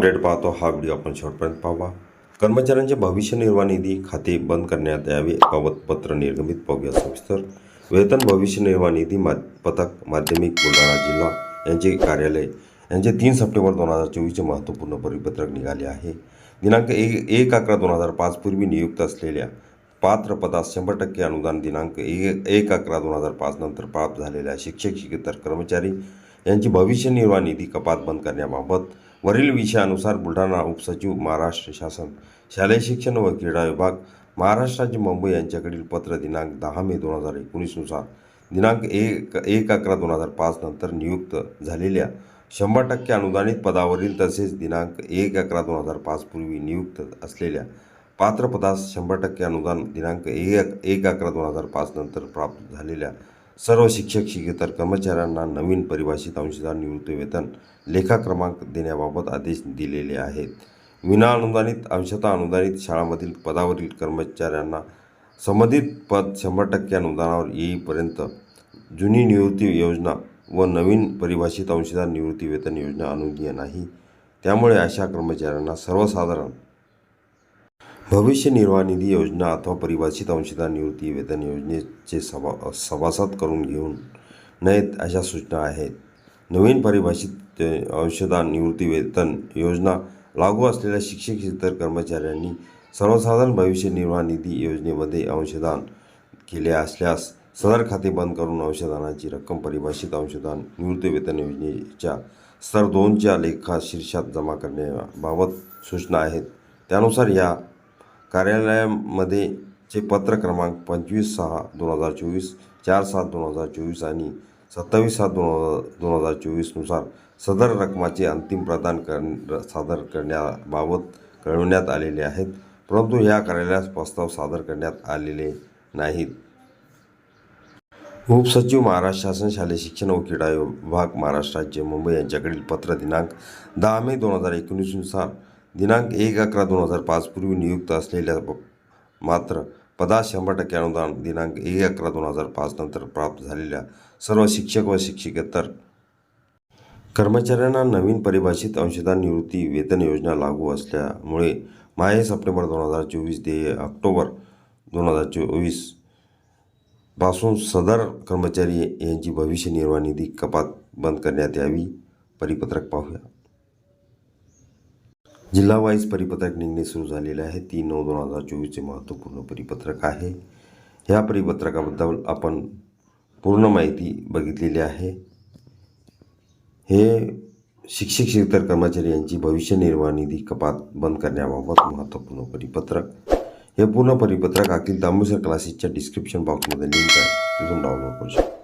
Update पाहतो. हा video आपण शेवटपर्यंत पाहावा कर्मचाऱ्यांचे भविष्य निर्वाह निधी खाते बंद करण्यात यावे याबाबत पत्र निर्गमित पाहूया सविस्तर. वेतन भविष्य निर्वाह निधी मा पथक माध्यमिक बुलढाणा जिल्हा यांचे कार्यालय यांचे तीन सप्टेंबर दोन हजार चोवीसचे महत्त्वपूर्ण परिपत्रक निघाले आहे. दिनांक एक एक अकरा दोन हजार पाच पूर्वी नियुक्त असलेल्या पात्र पदास शंभर टक्के अनुदान दिनांक ए एक अकरा दोन हजार पाच नंतर प्राप्त झालेल्या शिक्षक शिकेतर कर्मचारी यांची भविष्य निर्वाह निधी कपात बंद करण्याबाबत वरील विषयानुसार बुलढाणा उपसचिव महाराष्ट्र शासन शालेय शिक्षण व क्रीडा विभाग महाराष्ट्र राज्य मुंबई यांच्याकडील पत्र दिनांक दहा मे दोन हजार एकोणीसनुसार दिनांक एक एक अकरा दोन हजार पाच नंतर नियुक्त झालेल्या शंभर टक्के अनुदानित पदावरील तसेच दिनांक एक अकरा दोन हजार पाच पूर्वी नियुक्त असलेल्या पात्र पदास शंभर टक्के अनुदान दिनांक एक एक अकरा दोन हजार पाच नंतर प्राप्त झालेल्या सर्व शिक्षक शिकेतर कर्मचाऱ्यांना नवीन परिभाषित अंशदार निवृत्ती वेतन लेखा क्रमांक देण्याबाबत आदेश दिलेले आहेत. विना अनुदानित अंशतः अनुदानित शाळांमधील पदावरील कर्मचाऱ्यांना संबंधित पद शंभर टक्के अनुदानावर येईपर्यंत जुनी निवृत्ती योजना व नवीन परिभाषित अंशदार निवृत्ती वेतन योजना अनुज्ञेय नाही. त्यामुळे अशा कर्मचाऱ्यांना सर्वसाधारण भविष्य निर्वाह निधी योजना अथवा परिभाषित अंशदार निवृत्ती वेतन योजनेचे सभा सभासद करून घेऊन नयेत अशा सूचना आहेत. नवीन परिभाषित अंशदान निवृत्ती वेतन योजना लागू असलेल्या शिक्षक इतर कर्मचाऱ्यांनी सर्वसाधारण भविष्य निर्वाह निधी योजनेमध्ये अंशदान केले असल्यास सदर खाते बंद करून अंशदानाची रक्कम परिभाषित अंशदान निवृत्ती वेतन योजनेच्या स्तर दोनच्या लेखा शीर्षात जमा करण्याबाबत सूचना आहेत. त्यानुसार या कार्यालयामध्ये चे पत्र क्रमांक पंचवीस सहा दोन हजार चोवीस चार सात दोन हजार चोवीस आणि सत्तावीस सात दोन हजार दोन हजार चोवीसनुसार सदर रकमाचे अंतिम प्रदान कर सादर करण्याबाबत कळवण्यात आलेले आहेत. परंतु ह्या कार्यालयास प्रस्ताव सादर करण्यात आलेले नाहीत. उपसचिव महाराष्ट्र शासन शालेय शिक्षण व क्रीडा विभाग महाराष्ट्र राज्य मुंबई यांच्याकडील पत्र दिनांक दहा मे दोन हजार एकोणीसनुसार दिनांक एक अकरा दोन हजार पाच पूर्वी नियुक्त असलेल्या मात्र पदा शंभर टक्के अनुदान दिनांक एक अकरा दोन हजार पाच नंतर प्राप्त झालेल्या सर्व शिक्षक व शिक्षकेतर कर्मचाऱ्यांना नवीन परिभाषित अंशदान निवृत्ती वेतन योजना लागू असल्यामुळे माहे सप्टेंबर दोन हजार चोवीस ते ऑक्टोबर दोन हजार चोवीसपासून सदर कर्मचारी यांची भविष्य निर्वाह निधी कपात बंद करण्यात यावी. परिपत्रक पाहूया. जिल्हा वाईज परिपत्रक निघणे सुरू झालेले आहे. तीन नऊ दोन हजार चोवीसचे महत्त्वपूर्ण परिपत्रक आहे. ह्या परिपत्रकाबद्दल आपण पूर्ण माहिती बघितलेली आहे. हे शिक्षक शिक्षक कर्मचारी यांची भविष्य निर्वाह निधी कपात बंद करण्याबाबत महत्त्वपूर्ण परिपत्रक. हे पूर्ण परिपत्रक अखिल दामोसर क्लासेसच्या डिस्क्रिप्शन बॉक्समध्ये लिंक आहे. तिथून डाउनलोड करू शकता.